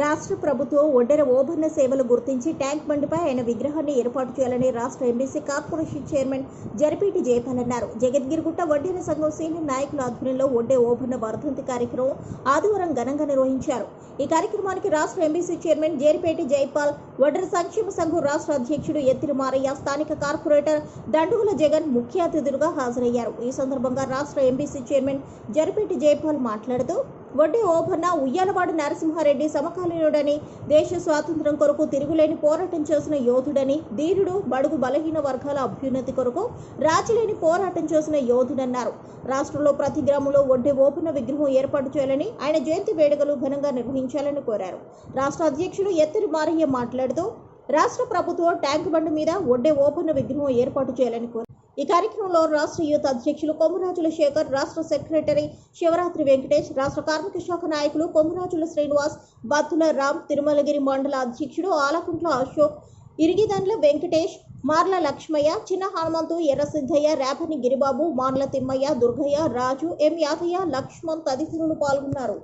రాష్ట్ర ప్రభుత్వం ఒడ్డెర ఓబన్న సేవలు గుర్తించి ట్యాంక్ బండిపై ఆయన విగ్రహాన్ని ఏర్పాటు చేయాలని రాష్ట్ర MBC corporation chairman Jeripeti Jayapal అన్నారు. జగద్గిరిగుట్ట వడ్డెర సంఘం సీనియర్ నాయకుల ఆధ్వర్యంలో ఒడ్డే ఓబన్న వర్ధంతి కార్యక్రమం ఆదివారం ఘనంగా నిర్వహించారు. ఈ కార్యక్రమానికి రాష్ట్ర ఎంబీసీ చైర్మన్ జేరిపేటి జైపాల్ వడ్డెర సంక్షేమ సంఘం రాష్ట్ర అధ్యక్షుడు ఎత్తిరి మారయ్య స్థానిక కార్పొరేటర్ దండుగుల జగన్ ముఖ్య అతిథులుగా హాజరయ్యారు. ఈ సందర్భంగా రాష్ట్ర ఎంబీసీ చైర్మన్ జరిపేటి జైపాల్ మాట్లాడుతూ వడ్డే ఓపన్న ఉయ్యాలవాడు నరసింహారెడ్డి సమకాలీనుడని దేశ స్వాతంత్ర్యం కొరకు తిరుగులేని పోరాటం చేసిన యోధుడని ధీరుడు బడుగు బలహీన వర్గాల అభ్యున్నతి కొరకు రాజీలేని పోరాటం చేసిన యోధుడన్నారు. రాష్ట్రంలో ప్రతి గ్రామంలో వడ్డీ ఓపన్న విగ్రహం ఏర్పాటు చేయాలని ఆయన జయంతి వేడుకలు ఘనంగా నిర్వహించాలని కోరారు. రాష్ట్ర అధ్యక్షుడు ఎత్తిరి మారయ్య మాట్లాడుతూ రాష్ట్ర ప్రభుత్వం ట్యాంక్ బండ్ మీద వడ్డే ఓపన్న విగ్రహం ఏర్పాటు చేయాలని కోరారు. ఈ కార్యక్రమంలో రాష్ట్ర యూత్ అధ్యక్షులు కొమ్మరాజుల శేఖర్ రాష్ట్ర సెక్రటరీ శివరాత్రి వెంకటేష్ రాష్ట్ర కార్మిక శాఖ నాయకులు కొమ్మరాజుల శ్రీనివాస్ బత్తుల రామ్ తిరుమలగిరి మండల అధ్యక్షుడు ఆలకుంట్ల అశోక్ ఇరిగిదండ్ల వెంకటేష్ మార్ల లక్ష్మయ్య చిన్న హనుమంతు ఎర్ర సిద్ధయ్య రేపని గిరిబాబు మార్ల తిమ్మయ్య దుర్గయ్య రాజు ఎం యాదయ్య లక్ష్మణ్ తదితరులు పాల్గొన్నారు.